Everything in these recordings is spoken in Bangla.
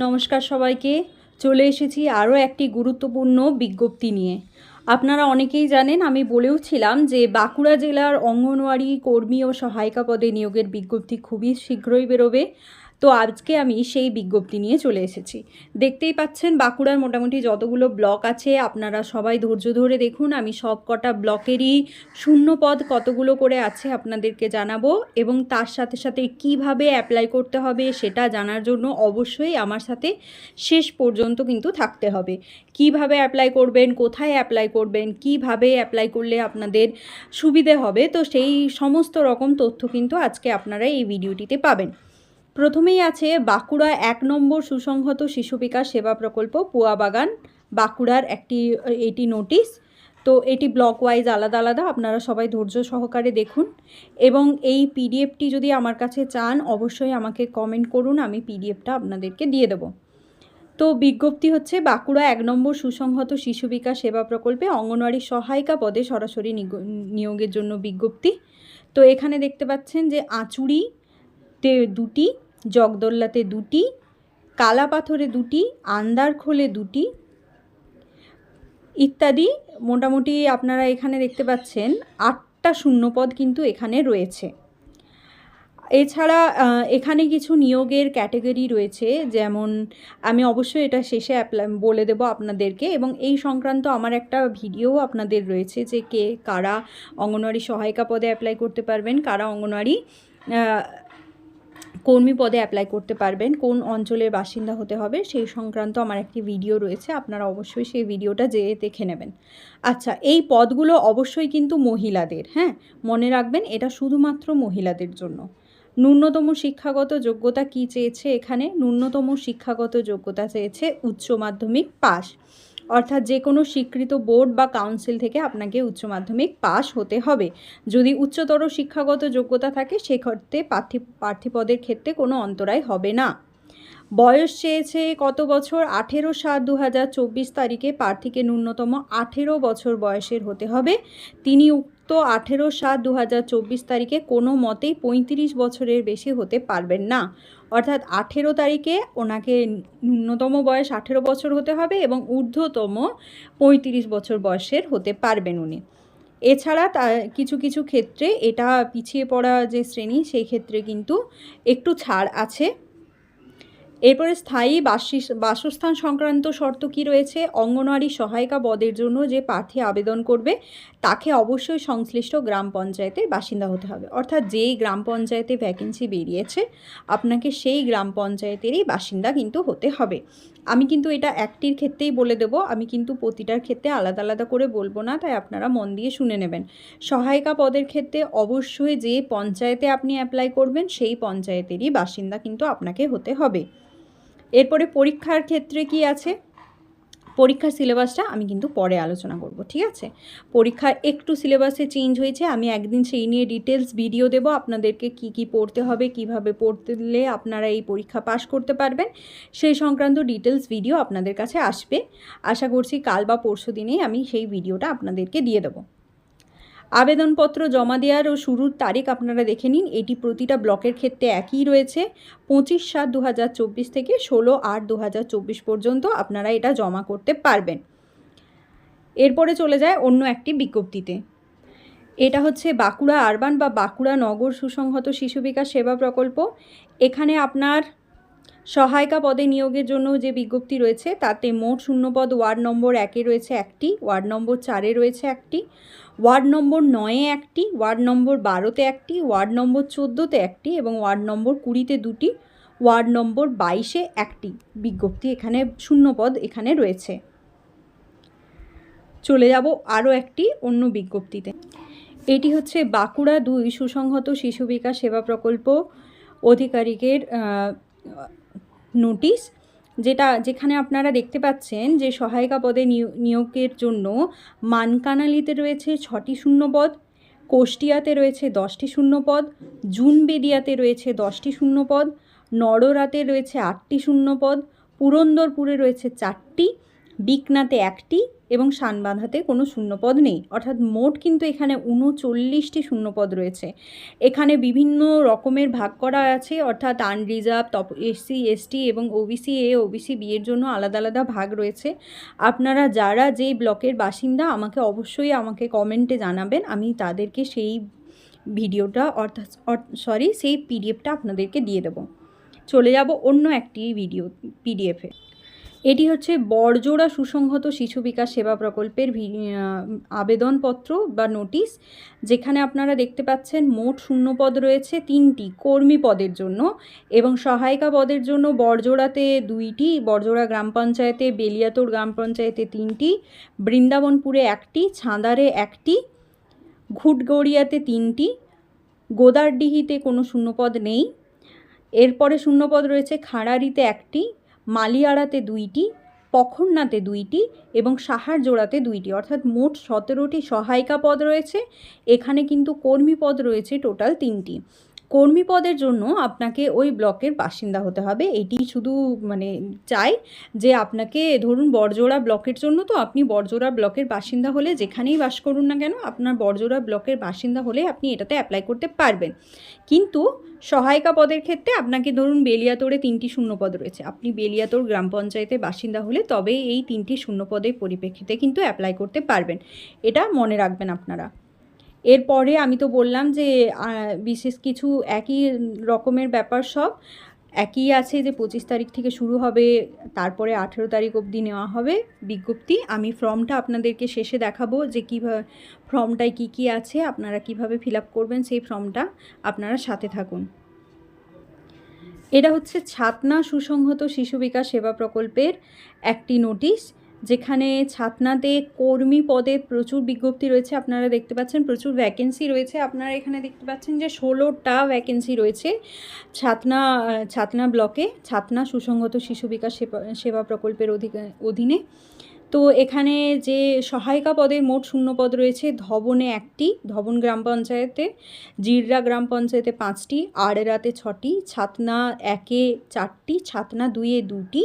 নমস্কার সবাইকে। চলে এসেছি আরও একটি গুরুত্বপূর্ণ বিজ্ঞপ্তি নিয়ে। আপনারা অনেকেই জানেন, আমি বলেওছিলাম যে বাঁকুড়া জেলার অঙ্গনওয়াড়ি কর্মী ও সহায়িকা পদে নিয়োগের বিজ্ঞপ্তি খুবই শীঘ্রই বেরোবে। তো আজকে আমি সেই বিজ্ঞপ্তি নিয়ে চলে এসেছি। দেখতেই পাচ্ছেন বাঁকুড়ার মোটামুটি যতগুলো ব্লক আছে, আপনারা সবাই ধৈর্য ধরে দেখুন, আমি সব কটা ব্লকেরই শূন্য পদ কতগুলো করে আছে আপনাদেরকে জানাব এবং তার সাথে সাথে কীভাবে অ্যাপ্লাই করতে হবে সেটা জানার জন্য অবশ্যই আমার সাথে শেষ পর্যন্ত কিন্তু থাকতে হবে। কীভাবে অ্যাপ্লাই করবেন, কোথায় অ্যাপ্লাই করবেন, কীভাবে অ্যাপ্লাই করলে আপনাদের সুবিধে হবে, তো সেই সমস্ত রকম তথ্য কিন্তু আজকে আপনারা এই ভিডিওটিতে পাবেন। প্রথমেই আছে বাঁকুড়া এক নম্বর সুসংহত শিশু বিকাশ সেবা প্রকল্প পুয়াবাগান বাঁকুড়ার একটি এটি নোটিশ। তো এটি ব্লক ওয়াইজ আলাদা আলাদা, আপনারা সবাই ধৈর্য সহকারে দেখুন। এবং এই পিডিএফটি যদি আমার কাছে চান, অবশ্যই আমাকে কমেন্ট করুন, আমি পিডিএফটা আপনাদেরকে দিয়ে দেবো। তো বিজ্ঞপ্তি হচ্ছে, বাঁকুড়া এক নম্বর সুসংহত শিশু বিকাশ সেবা প্রকল্পে অঙ্গনওয়াড়ি সহায়িকা পদে সরাসরি নিয়োগের জন্য বিজ্ঞপ্তি। তো এখানে দেখতে পাচ্ছেন যে আঁচুড়িতে দুটি জগদল্লাতে দুটি, কালাপাথরে দুটি, আন্দারখোলে দুটি ইত্যাদি। মোটামুটি আপনারা এখানে দেখতে পাচ্ছেন আটটা শূন্যপদ কিন্তু এখানে রয়েছে। এছাড়া এখানে কিছু নিয়োগের ক্যাটাগরি রয়েছে, যেমন আমি অবশ্যই এটা শেষে বলে দেবো আপনাদেরকে। এবং এই সংক্রান্ত আমার একটা ভিডিও আপনাদের রয়েছে যে কে কারা অঙ্গনওয়াড়ি সহায়িকা পদে অ্যাপ্লাই করতে পারবেন, কারা অঙ্গনওয়াড়ি কর্মী পদে অ্যাপ্লাই করতে পারবেন, কোন অঞ্চলের বাসিন্দা হতে হবে সেই সংক্রান্ত আমার একটি ভিডিও রয়েছে, আপনারা অবশ্যই সেই ভিডিওটা যেয়ে দেখে নেবেন। আচ্ছা এই পদগুলো অবশ্যই কিন্তু মহিলাদের হ্যাঁ? মনে রাখবেন, এটা শুধুমাত্র মহিলাদের জন্য। ন্যূনতম শিক্ষাগত যোগ্যতা কি চেয়েছে এখানে? ন্যূনতম শিক্ষাগত যোগ্যতা চেয়েছে উচ্চ মাধ্যমিক পাস অর্থাৎ যে কোনো স্বীকৃত বোর্ড বা কাউন্সিল থেকে আপনাকে উচ্চ মাধ্যমিক পাস হতে হবে। যদি উচ্চতর শিক্ষাগত যোগ্যতা থাকে, সেক্ষেত্রে প্রার্থী প্রার্থীপদের ক্ষেত্রে কোনো অন্তরায় হবে না। বয়স চেয়েছে কত বছর? আঠেরো সাত দু তারিখে প্রার্থীকে ন্যূনতম আঠেরো বছর বয়সের হতে হবে। তিনি উক্ত আঠেরো সাত দু তারিখে কোনো মতেই পঁয়ত্রিশ বছরের বেশি হতে পারবেন না। অর্থাৎ আঠেরো তারিখে ওনাকে ন্যূনতম বয়স আঠেরো বছর হতে হবে এবং ঊর্ধ্বতম পঁয়ত্রিশ বছর বয়সের হতে পারবেন উনি। এছাড়া তা কিছু কিছু ক্ষেত্রে এটা পিছিয়ে পড়া যে শ্রেণি, সেই ক্ষেত্রে কিন্তু একটু ছাড় আছে। এরপরে স্থায়ী বাসিস, বাসস্থান সংক্রান্ত শর্ত কি রয়েছে? অঙ্গনওয়াড়ি সহায়িকা পদের জন্য যে প্রার্থী আবেদন করবে, তাকে অবশ্যই সংশ্লিষ্ট গ্রাম পঞ্চায়েতের বাসিন্দা হতে হবে। অর্থাৎ যেই গ্রাম পঞ্চায়েতে ভ্যাকেন্সি বেরিয়েছে, আপনাকে সেই গ্রাম পঞ্চায়েতেরই বাসিন্দা কিন্তু হতে হবে। আমি কিন্তু এটা একটির ক্ষেত্রেই বলে দেবো। আমি কিন্তু প্রতিটার ক্ষেত্রে আলাদা আলাদা করে বলব না, তাই আপনারা মন দিয়ে শুনে নেবেন। সহায়িকা পদের ক্ষেত্রে অবশ্যই যে পঞ্চায়েতে আপনি অ্যাপ্লাই করবেন, সেই পঞ্চায়েতেরই বাসিন্দা কিন্তু আপনাকে হতে হবে। এরপরে পরীক্ষার ক্ষেত্রে কি আছে? পরীক্ষার সিলেবাসটা আমি কিন্তু পরে আলোচনা করব, ঠিক আছে? পরীক্ষার একটু সিলেবাসে চেঞ্জ হয়েছে, আমি একদিন সেই নিয়ে ডিটেলস ভিডিও দেব, আপনাদেরকে কি কি পড়তে হবে, কীভাবে পড়তে আপনারা এই পরীক্ষা পাশ করতে পারবেন। সেই সংক্রান্ত ডিটেলস ভিডিও আপনাদের কাছে আসবে। আশা করছি কাল বা পরশু দিনেই আমি সেই ভিডিওটা আপনাদেরকে দিয়ে দেবো। আবেদনপত্র জমা দেওয়ার ও শুরুর তারিখ আপনারা দেখে নিন। এটি প্রতিটা ব্লকের ক্ষেত্রে একই রয়েছে। পঁচিশ সাত দু থেকে ষোলো আট দু পর্যন্ত আপনারা এটা জমা করতে পারবেন। এরপরে চলে যায় অন্য একটি বিজ্ঞপ্তিতে। এটা হচ্ছে বাঁকুড়া আরবান বা বাঁকুড়া নগর সুসংহত শিশু বিকাশ সেবা প্রকল্প। এখানে আপনার সহায়িকা পদে নিয়োগের জন্য যে বিজ্ঞপ্তি রয়েছে, তাতে মোট শূন্যপদ ওয়ার্ড নম্বর একে রয়েছে একটি, ওয়ার্ড নম্বর চারে রয়েছে একটি। ওয়ার্ড নম্বর নয়ে একটি, ওয়ার্ড নম্বর বারোতে একটি, ওয়ার্ড নম্বর চোদ্দোতে একটি এবং ওয়ার্ড নম্বর কুড়িতে দুটি, ওয়ার্ড নম্বর বাইশে একটি। বিজ্ঞপ্তি এখানে শূন্যপদ এখানে রয়েছে। চলে যাব আরও একটি অন্য বিজ্ঞপ্তিতে। এটি হচ্ছে বাঁকুড়া দুই সুসংহত শিশু বিকাশ সেবা প্রকল্প অধিকারিকের নোটিশ। যেটা, যেখানে আপনারা দেখতে পাচ্ছেন যে সহায়িকা পদে নিয়- নিয়োগের জন্য মানকানালিতে রয়েছে ছটি শূন্যপদ, কোষ্টিয়াতে রয়েছে দশটি শূন্যপদ, জুনবেদিয়াতে রয়েছে দশটি শূন্যপদ নড়রাতে রয়েছে আটটি শূন্যপদ, পুরন্দরপুরে রয়েছে চারটি বিকনাতে একটি এবং শানবাঁধাতে কোনো শূন্যপদ নেই। অর্থাৎ মোট কিন্তু এখানে উনচল্লিশটি শূন্যপদ রয়েছে। এখানে বিভিন্ন রকমের ভাগ করা আছে। অর্থাৎ আনরিজার্ভ, তপ, এসসি, এসটি এবং ওবিসি, এ, ওবিসি, বি এর জন্য আলাদা আলাদা ভাগ রয়েছে। আপনারা যারা যেই ব্লকের বাসিন্দা, আমাকে অবশ্যই আমাকে কমেন্টে জানাবেন। আমি তাদেরকে সেই ভিডিওটা অর্থাৎ সরি, সেই পিডিএফটা আপনাদেরকে দিয়ে দেবো। চলে যাব অন্য একটি ভিডিও, পিডিএফে। এটি হচ্ছে বড়জোড়া সুসংহত শিশু বিকাশ সেবা প্রকল্পের আবেদনপত্র বা নোটিশ, যেখানে আপনারা দেখতে পাচ্ছেন মোট শূন্যপদ রয়েছে তিনটি কর্মী পদের জন্য এবং সহায়িকা পদের জন্য বড়জোড়াতে দুইটি, বড়জোড়া গ্রাম পঞ্চায়েতে বেলিয়াতোড় গ্রাম পঞ্চায়েতে তিনটি, বৃন্দাবনপুরে একটি, ছাঁদারে একটি, ঘুটগড়িয়াতে তিনটি, গোদারডিহিতে কোনো শূন্যপদ নেই। এরপরে শূন্যপদ রয়েছে খাড়ারিতে একটি মালিয়াড়াতে দুইটি পখরনাতে দুইটি এবং সাহারজোড়াতে দুইটি। অর্থাৎ মোট সতেরোটি সহায়িকা পদ রয়েছে। এখানে কিন্তু কর্মী পদ রয়েছে টোটাল তিনটি। কর্মী পদের জন্য আপনাকে ওই ব্লকের বাসিন্দা হতে হবে। এটি শুধু মানে চাই যে আপনাকে ধরুন বড়জোড়া ব্লকের জন্য তো আপনি বড়জোড়া ব্লকের বাসিন্দা হলে যেখানেই বাস করুন না কেন আপনার বড়জোড়া ব্লকের বাসিন্দা হলে আপনি এটাতে অ্যাপ্লাই করতে পারবেন। কিন্তু সহায়িকা পদের ক্ষেত্রে আপনাকে ধরুন বেলিয়াতোড়ে তিনটি শূন্যপদ রয়েছে। আপনি বেলিয়াতোড় গ্রাম পঞ্চায়েতের বাসিন্দা হলে তবে এই তিনটি শূন্যপদের পরিপ্রেক্ষিতে কিন্তু অ্যাপ্লাই করতে পারবেন। এটা মনে রাখবেন আপনারা। এরপরে আমি তো বললাম যে বিশেষ কিছু একই রকমের ব্যাপার সব। একই আছে যে, পঁচিশ তারিখ থেকে শুরু হবে, তারপরে আঠেরো তারিখ অবধি নেওয়া হবে বিজ্ঞপ্তি। আমি ফর্মটা আপনাদেরকে শেষে দেখাবো যে কীভাবে ফর্মটায় কী কী আছে, আপনারা কীভাবে ফিল আপ করবেন সেই ফর্মটা আপনারা সাথে থাকুন। এটা হচ্ছে ছাতনা সুসংহত শিশু বিকাশ সেবা প্রকল্পের একটি নোটিশ। যেখানে ছাতনাতে কর্মী পদে প্রচুর বিজ্ঞপ্তি রয়েছে, আপনারা দেখতে পাচ্ছেন প্রচুর ভ্যাকেন্সি রয়েছে। আপনারা এখানে দেখতে পাচ্ছেন যে ষোলোটা ভ্যাকেন্সি রয়েছে ছাতনা ছাতনা ব্লকে ছাতনা সুসংগত শিশু বিকাশ সেবা সেবা প্রকল্পের অধি- অধীনে। তো এখানে যে সহায়িকা পদের মোট শূন্য পদ রয়েছে ধবনে একটি, ধবন গ্রাম পঞ্চায়েতে জিররা গ্রাম পঞ্চায়েতে পাঁচটি, আড়েরাতে ছটি, ছাতনা একে চারটি, ছাতনা দুইয়ে দুটি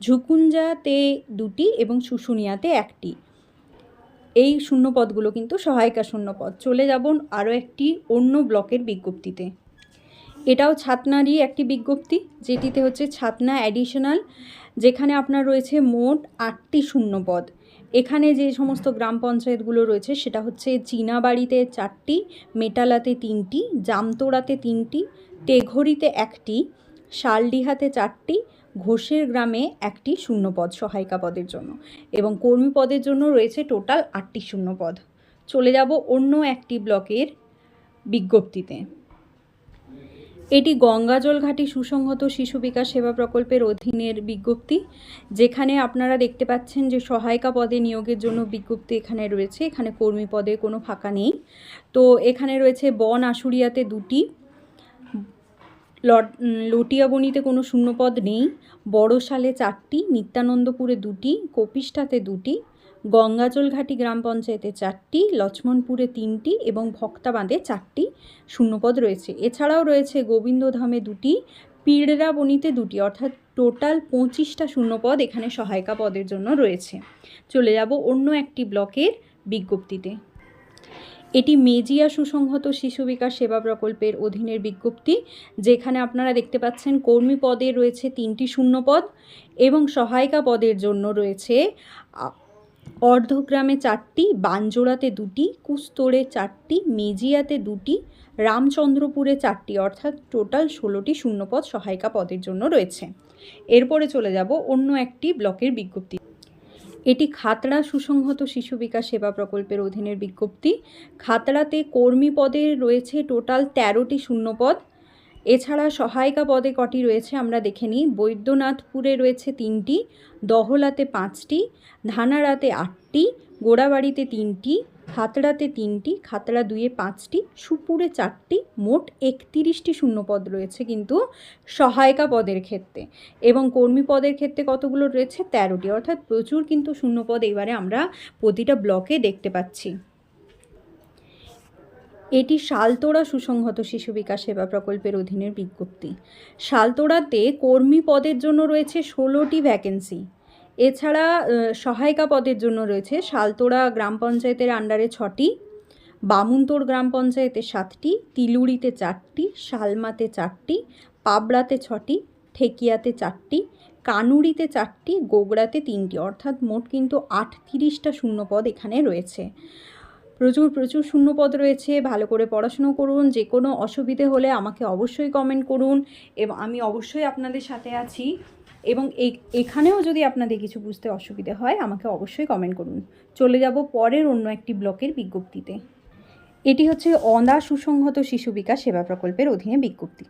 ঝুকুঞ্জাতে দুটি এবং শুশুনিয়াতে একটি। এই শূন্য পদগুলো কিন্তু সহায়িকা শূন্য পদ। চলে যাব আরও একটি অন্য ব্লকের বিজ্ঞপ্তিতে। এটাও ছাতনারই একটি বিজ্ঞপ্তি, যেটিতে হচ্ছে ছাতনা অ্যাডিশনাল যেখানে আপনার রয়েছে মোট আটটি শূন্যপদ। এখানে যে সমস্ত গ্রাম পঞ্চায়েতগুলো রয়েছে, সেটা হচ্ছে চীনাবাড়িতে চারটি, মেটালাতে তিনটি, জামতোড়াতে তিনটি, টেঘরিতে একটি, শালডিহাতে চারটি, ঘোষের গ্রামে একটি শূন্যপদ সহায়িকা পদের জন্য। এবং কর্মী পদের জন্য রয়েছে টোটাল আটটি শূন্যপদ। চলে যাব অন্য একটি ব্লকের বিজ্ঞপ্তিতে। এটি গঙ্গাজল ঘাটি সুসংহত শিশু বিকাশ সেবা প্রকল্পের অধীনের বিজ্ঞপ্তি, যেখানে আপনারা দেখতে পাচ্ছেন যে সহায়িকা পদে নিয়োগের জন্য বিজ্ঞপ্তি এখানে রয়েছে। এখানে কর্মী পদে কোনো ফাঁকা নেই। তো এখানে রয়েছে বন আশুরিয়াতে দুটি, লট লটিয়াবনিতে কোনো শূন্যপদ নেই, বড়শালে চারটি, নিত্যানন্দপুরে দুটি, কপিষ্ঠাতে দুটি গঙ্গাজলঘাটি গ্রাম পঞ্চায়েতে চারটি, লক্ষ্মণপুরে তিনটি এবং ভক্তাবাঁধে চারটি শূন্যপদ রয়েছে। এছাড়াও রয়েছে গোবিন্দধামে দুটি পিড়রাবনিতে দুটি, অর্থাৎ টোটাল পঁচিশটা শূন্যপদ এখানে সহায়িকা পদের জন্য রয়েছে। চলে যাব অন্য একটি ব্লকের বিজ্ঞপ্তিতে। এটি মেজিয়া সুসংহত শিশু বিকাশ সেবা প্রকল্পের অধীনের বিজ্ঞপ্তি, যেখানে আপনারা দেখতে পাচ্ছেন কর্মী পদে রয়েছে তিনটি শূন্যপদ এবং সহায়িকা পদের জন্য রয়েছে অর্ধগ্রামে চারটি বানজোড়াতে দুটি কুস্তরে চারটি, মেজিয়াতে দুটি, রামচন্দ্রপুরে চারটি, অর্থাৎ টোটাল ষোলোটি শূন্যপদ সহায়িকা পদের জন্য রয়েছে। এরপরে চলে যাব অন্য একটি ব্লকের বিজ্ঞপ্তি। এটি খাতড়া সুসংহত শিশু বিকাশ সেবা প্রকল্পের অধীনের বিজ্ঞপ্তি। খাতড়াতে কর্মী পদে রয়েছে টোটাল তেরোটি শূন্যপদ। এছাড়া সহায়িকা পদে কটি রয়েছে, আমরা দেখে নিই। বৈদ্যনাথপুরে রয়েছে তিনটি, দহলাতে পাঁচটি ধানারাতে আটটি, গোড়াবাড়িতে তিনটি, খাতড়াতে তিনটি, খাতড়া দুয়ে পাঁচটি, সুপুরে চারটি, মোট একতিরিশটি শূন্যপদ রয়েছে কিন্তু সহায়িকা পদের ক্ষেত্রে। এবং কর্মী পদের ক্ষেত্রে কতগুলো রয়েছে? তেরোটি। অর্থাৎ প্রচুর কিন্তু শূন্যপদ এবারে আমরা প্রতিটা ব্লকে দেখতে পাচ্ছি। এটি শালতোড়া সুসংহত শিশু বিকাশ সেবা প্রকল্পের অধীনের বিজ্ঞপ্তি। শালতোড়াতে কর্মী পদের জন্য রয়েছে ষোলোটি ভ্যাকেন্সি এছাড়া সহায়িকা পদের জন্য রয়েছে শালতোড়া গ্রাম পঞ্চায়েতের আন্ডারে ছটি, বামুনতোড় গ্রাম পঞ্চায়েতে সাতটি, তিলুড়িতে চারটি, শালমাতে চারটি, পাবড়াতে ছটি, ঠেকিয়াতে চারটি, কানুড়িতে চারটি, গোগড়াতে তিনটি। অর্থাৎ মোট কিন্তু আট আটত্রিশটা শূন্যপদ এখানে রয়েছে। প্রচুর প্রচুর শূন্যপদ রয়েছে, ভালো করে পড়াশুনো করুন, যে কোনো অসুবিধে হলে আমাকে অবশ্যই কমেন্ট করুন এবং আমি অবশ্যই আপনাদের সাথে আছি এবং এখানেও যদি আপনাদের কিছু বুঝতে অসুবিধে হয়, আমাকে অবশ্যই কমেন্ট করুন। চলে যাব পরের অন্য একটি ব্লকের বিজ্ঞপ্তিতে। এটি হচ্ছে অন্দা সুসংহত শিশু বিকাশ সেবা প্রকল্পের অধীনে বিজ্ঞপ্তি।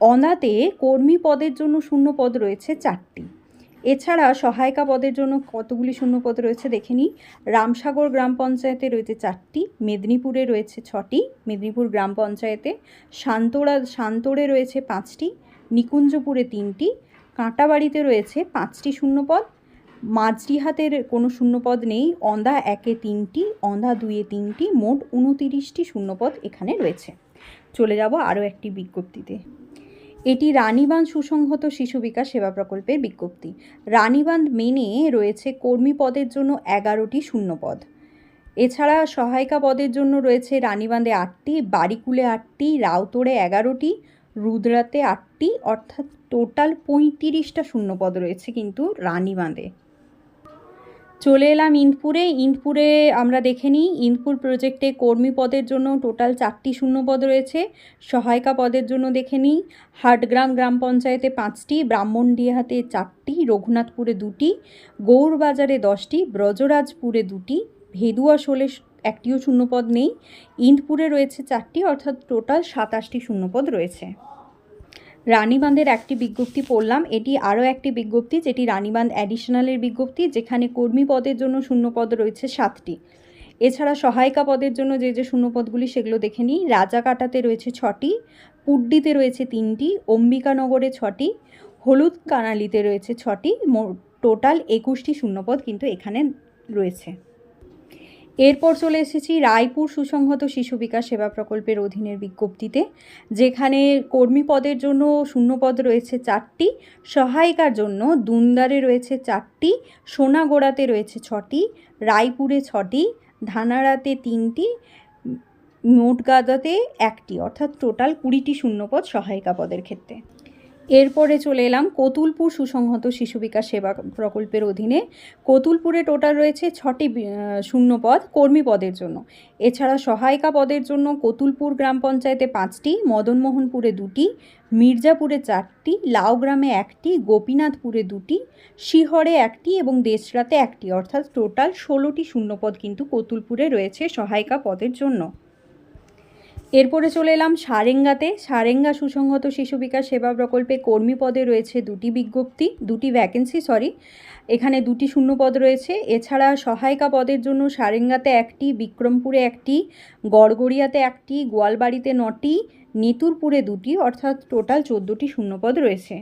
অন্দাতে কর্মী পদের জন্য শূন্য পদ রয়েছে চারটি। এছাড়া সহায়িকা পদের জন্য কতগুলি শূন্য পদ রয়েছে দেখে নিই। রামসাগর গ্রাম পঞ্চায়েতে রয়েছে চারটি, মেদিনীপুরে রয়েছে ছটি, মেদিনীপুর গ্রাম পঞ্চায়েতে শান্তোড়া শান্তোড়ে রয়েছে পাঁচটি, নিকুঞ্জপুরে তিনটি, কাঁটাবাড়িতে রয়েছে পাঁচটি শূন্যপদ মাঝরিহাতের কোনো শূন্যপদ নেই, অন্দা একে তিনটি, অন্দা দুয়ে তিনটি, মোট উনতিরিশটি শূন্যপদ এখানে রয়েছে। চলে যাব আরও একটি বিজ্ঞপ্তিতে। এটি রানীবাঁধ সুসংহত শিশু বিকাশ সেবা প্রকল্পের বিজ্ঞপ্তি। রানীবাঁধ মেনে রয়েছে কর্মী পদের জন্য এগারোটি শূন্যপদ এছাড়া সহায়িকা পদের জন্য রয়েছে রানীবাঁধে আটটি, বাড়িকুলে আটটি, রাউতোড়ে এগারোটি, রুদ্রাতে আটটি, অর্থাৎ টোটাল পঁয়ত্রিশটা শূন্যপদ রয়েছে কিন্তু রানীবাঁধে। চলে এলাম ইন্দপুরে। ইন্দপুরে আমরা দেখে নিই, ইন্দপুর প্রজেক্টে কর্মী পদের জন্য টোটাল চারটি শূন্যপদ রয়েছে। সহায়িকা পদের জন্য দেখে নিই, হাটগ্রাম গ্রাম পঞ্চায়েতে পাঁচটি, ব্রাহ্মণডিহাতে চারটি, রঘুনাথপুরে দুটি, গৌরবাজারে দশটি, ব্রজরাজপুরে দুটি, ভেদুয়া শোলে একটিও শূন্যপদ নেই। ইন্দপুরে রয়েছে চারটি, অর্থাৎ টোটাল সাতাশটি শূন্যপদ রয়েছে। রানীবাঁধের একটি বিজ্ঞপ্তি পড়লাম। এটি আরও একটি বিজ্ঞপ্তি, যেটি রানীবাঁধ অ্যাডিশনালের বিজ্ঞপ্তি, যেখানে কর্মী পদের জন্য শূন্যপদ রয়েছে সাতটি। এছাড়া সহায়িকা পদের জন্য যে যে শূন্যপদগুলি, সেগুলো দেখে নিই। রাজাকাটাতে রয়েছে ছটি, পুড্ডিতে রয়েছে তিনটি, অম্বিকানগরে ছটি হলুদ কানালিতে রয়েছে ছটি। টোটাল একুশটি শূন্যপদ কিন্তু এখানে রয়েছে। এরপর চলে এসেছি রায়পুর সুসংহত শিশু বিকাশ সেবা প্রকল্পের অধীনের বিজ্ঞপ্তিতে, যেখানে কর্মী পদের জন্য শূন্যপদ রয়েছে চারটি, সহায়িকার জন্য দুন্দারে রয়েছে চারটি, সোনাগোড়াতে রয়েছে ছটি, রায়পুরে ছটি, ধানাড়াতে তিনটি মোটগাদাতে একটি, অর্থাৎ টোটাল কুড়িটি শূন্যপদ সহায়িকা পদের ক্ষেত্রে। এরপরে চলে এলাম কতুলপুর সুসংহত শিশু বিকাশ সেবা প্রকল্পের অধীনে। কতুলপুরে টোটাল রয়েছে ছটি আহ, শূন্যপদ কর্মী পদের জন্য। এছাড়া সহায়িকা পদের জন্য কতুলপুর গ্রাম পঞ্চায়েতে পাঁচটি মদনমোহনপুরে দুটি মির্জাপুরে চারটি লাউগ্রামে একটি গোপীনাথপুরে দুটি শিহরে একটি এবং দেশরাতে একটি। অর্থাৎ টোটাল ষোলোটি শূন্যপদ কিন্তু কতুলপুরে রয়েছে সহায়িকা পদের জন্য। এরপরে চলে এলাম সারেঙ্গাতে। সারেঙ্গা সুসংহত শিশু বিকাশ সেবা প্রকল্পে কর্মী পদে রয়েছে দুটি বিজ্ঞপ্তি, দুটি ভ্যাকেন্সি সরি এখানে দুটি শূন্য পদ রয়েছে। এছাড়া সহায়িকা পদের জন্য সারেঙ্গাতে একটি, বিক্রমপুরে একটি, গড়গড়িয়াতে একটি, গোয়ালবাড়িতে নটি, নেতুরপুরে দুটি, অর্থাৎ টোটাল চোদ্দোটি শূন্যপদ রয়েছে।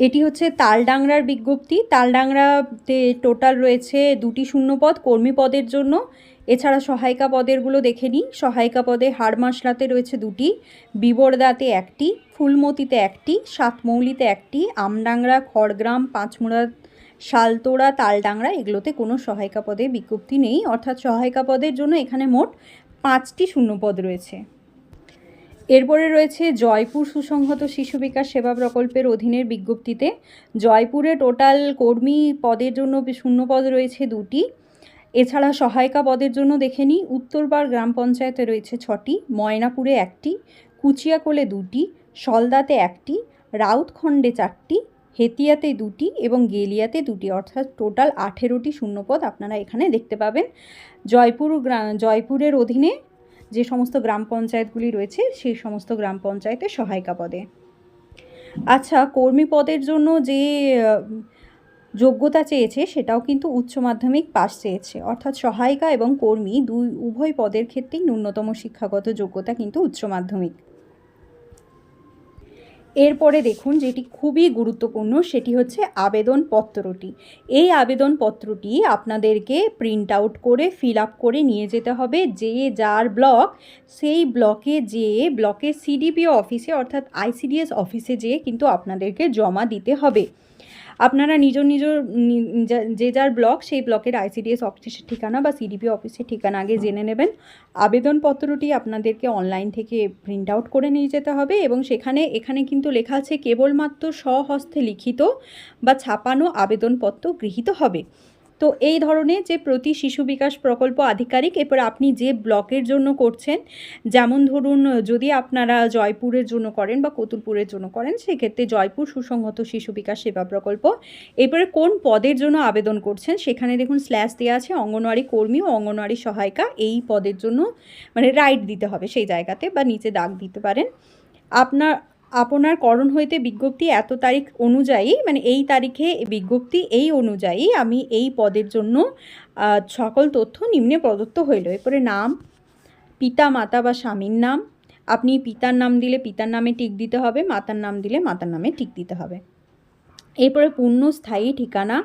এটি হচ্ছে তালডাংরার বিজ্ঞপ্তি। তালডাংরাতে টোটাল রয়েছে দুটি শূন্যপদ কর্মী পদের জন্য। এছাড়া সহায়িকা পদেরগুলো দেখে নিই। সহায়িকা পদে হাড়মাসলাতে রয়েছে দুটি, বিবরদাতে একটি, ফুলমতিতে একটি, সাতমৌলিতে একটি, আমডাংরা, খড়গ্রাম, পাঁচমুড়া, শালতোড়া, তালডাংরা এগুলোতে কোনো সহায়িকা পদে বিজ্ঞপ্তি নেই। অর্থাৎ সহায়িকা পদের জন্য এখানে মোট পাঁচটি শূন্যপদ রয়েছে। এরপরে রয়েছে জয়পুর সুসংহত শিশু বিকাশ সেবা প্রকল্পের অধীনের বিজ্ঞপ্তিতে। জয়পুরে টোটাল কর্মী পদের জন্য শূন্যপদ রয়েছে দুটি। এছাড়া সহায়িকা পদের জন্য দেখে নিই, উত্তরবার গ্রাম পঞ্চায়েতে রয়েছে ছটি, ময়নাপুরে একটি, কুচিয়াকোলে দুটি, সলদাতে একটি, রাউতখণ্ডে চারটি, হেতিয়াতে দুটি এবং গেলিয়াতে দুটি। অর্থাৎ টোটাল আঠেরোটি শূন্যপদ আপনারা এখানে দেখতে পাবেন। জয়পুর জয়পুরের অধীনে যে সমস্ত গ্রাম পঞ্চায়েতগুলি রয়েছে, সেই সমস্ত গ্রাম পঞ্চায়েতে সহায়িকা পদে। আচ্ছা কর্মী পদের জন্য যে যোগ্যতা চেয়েছে, সেটাও কিন্তু উচ্চ মাধ্যমিক পাস চেয়েছে। অর্থাৎ সহায়িকা এবং কর্মী দুই উভয় পদের ক্ষেত্রেই ন্যূনতম শিক্ষাগত যোগ্যতা কিন্তু উচ্চ মাধ্যমিক। এরপরে দেখুন যেটি খুবই গুরুত্বপূর্ণ, সেটি হচ্ছে আবেদনপত্রটি। এই আবেদনপত্রটি আপনাদেরকে প্রিন্ট আউট করে, ফিল আপ করে নিয়ে যেতে হবে যে যার ব্লক, সেই ব্লকে যেয়ে ব্লকে সিডিপিও অফিসে অর্থাৎ আইসিডিএস অফিসে যেয়ে কিন্তু আপনাদেরকে জমা দিতে হবে। আপনারা নিজ নিজ যা- যার ব্লক, সেই ব্লকের আইসিডিএস অফিসের ঠিকানা বা সিডিপি অফিসের ঠিকানা আগে জেনে নেবেন। আবেদনপত্রটি আপনাদেরকে অনলাইন থেকে প্রিন্ট আউট করে নিয়ে যেতে হবে এবং সেখানে, এখানে কিন্তু লেখা আছে, কেবলমাত্র স্বহস্তে লিখিত বা ছাপানো আবেদনপত্র গৃহীত হবে। তো এই ধরনের যে প্রতি শিশু বিকাশ প্রকল্প আধিকারিক, এরপর আপনি যে ব্লকের জন্য করছেন, যেমন ধরুন, যদি আপনারা জয়পুরের জন্য করেন বা কতুলপুরের জন্য করেন, সেক্ষেত্রে জয়পুর সুসংহত শিশু বিকাশ সেবা প্রকল্প। এরপরে কোন পদের জন্য আবেদন করছেন, সেখানে দেখুন স্ল্যাশ দেওয়া আছে, অঙ্গনওয়াড়ি কর্মী ও অঙ্গনওয়াড়ি সহায়িকা, এই পদের জন্য মানে রাইট দিতে হবে সেই জায়গাতে বা নিচে দাগ দিতে পারেন। আপনার আপনার করণ হইতে বিজ্ঞপ্তি এত তারিখ অনুযায়ী মানে এই তারিখে বিজ্ঞপ্তি এই অনুযায়ী আমি এই পদের জন্য সকল তথ্য নিম্নে প্রদত্ত হইল। এরপরে নাম, পিতা, মাতা বা স্বামীর নাম। আপনি পিতার নাম দিলে পিতার নামে টিক দিতে হবে, মাতার নাম দিলে মাতার নামে টিক দিতে হবে। এরপরে পূর্ণ স্থায়ী ঠিকানা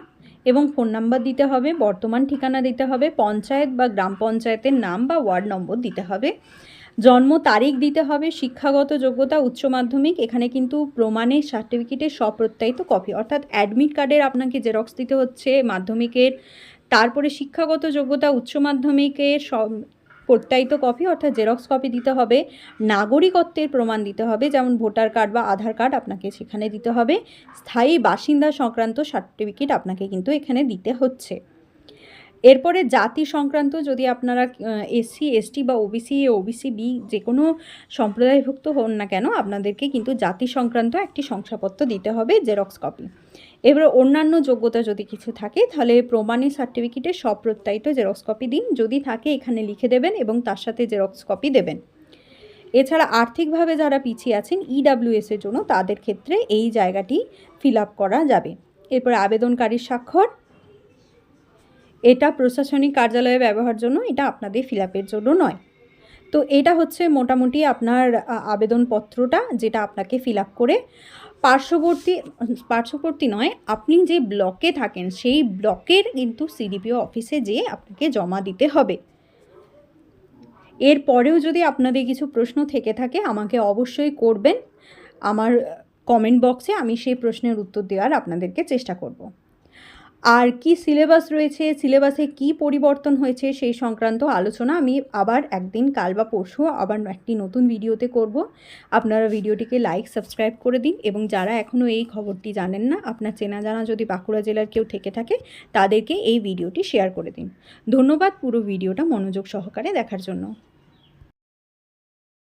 এবং ফোন নাম্বার দিতে হবে, বর্তমান ঠিকানা দিতে হবে, পঞ্চায়েত বা গ্রাম পঞ্চায়েতের নাম বা ওয়ার্ড নম্বর দিতে হবে। জন্ম, তারিখ দিতে হবে, শিক্ষাগত যোগ্যতা, উচ্চ মাধ্যমিক, এখানে কিন্তু প্রমাণের সার্টিফিকেটের স্বপ্রত্যায়িত কপি অর্থাৎ অ্যাডমিট কার্ডের আপনাকে জেরক্স দিতে হচ্ছে, মাধ্যমিকের, তারপরে শিক্ষাগত যোগ্যতা, উচ্চ মাধ্যমিকের প্রত্যায়িত কপি অর্থাৎ জেরক্স কপি দিতে হবে, নাগরিকত্বের প্রমাণ দিতে হবে, যেমন ভোটার কার্ড বা আধার কার্ড আপনাকে সেখানে দিতে হবে, স্থায়ী বাসিন্দা সংক্রান্ত সার্টিফিকেট আপনাকে কিন্তু এখানে দিতে হচ্ছে। এরপরে জাতি সংক্রান্ত যদি আপনারা এসসি, এসটি বা ওবিসি ওবিসি, বি যে কোনো সম্প্রদায়ভুক্ত হন না কেন, আপনাদেরকে কিন্তু জাতি সংক্রান্ত একটি শংসাপত্র দিতে হবে জেরক্স কপি। এবার অন্যান্য যোগ্যতা যদি কিছু থাকে, তাহলে প্রমাণের সার্টিফিকেটের স্বপ্রত্যায়িত জেরক্স কপি দিন। যদি থাকে, এখানে লিখে দেবেন এবং তার সাথে জেরক্স কপি দেবেন। এছাড়া আর্থিকভাবে যারা পিছিয়ে আছেন ইডাব্লিউএস এর জন্য তাদের ক্ষেত্রে এই জায়গাটি ফিল করা যাবে। এরপর আবেদনকারীর স্বাক্ষর এটা প্রশাসনিক কার্যালয়ে ব্যবহার জন্য এটা আপনাদের ফিল জন্য নয়। তো এটা হচ্ছে মোটামুটি আপনার আবেদনপত্রটা যেটা আপনাকে ফিল করে পার্শ্ববর্তী পার্শ্ববর্তী নয়, আপনি যে ব্লকে থাকেন সেই ব্লকের কিন্তু সিডিপিও অফিসে যেয়ে আপনাকে জমা দিতে হবে। এরপরেও যদি আপনাদের কিছু প্রশ্ন থেকে থাকে আমাকে অবশ্যই করবেন। আমার কমেন্ট বক্সে আমি সেই প্রশ্নের উত্তর দেওয়ার আপনাদেরকে চেষ্টা করব। আর কি সিলেবাস রয়েছে সিলেবাসে কি পরিবর্তন হয়েছে সেই সংক্রান্ত আলোচনা আমি আবার একদিন, কাল বা পরশু আবার একটি নতুন ভিডিওতে করব। আপনারা ভিডিওটিকে লাইক সাবস্ক্রাইব করে দিন এবং যারা এখনও এই খবরটি জানেন না, আপনার চেনা জানা যদি বাঁকুড়া জেলার কেউ থেকে থাকে, তাদেরকে এই ভিডিওটি শেয়ার করে দিন। ধন্যবাদ পুরো ভিডিওটা মনোযোগ সহকারে দেখার জন্য।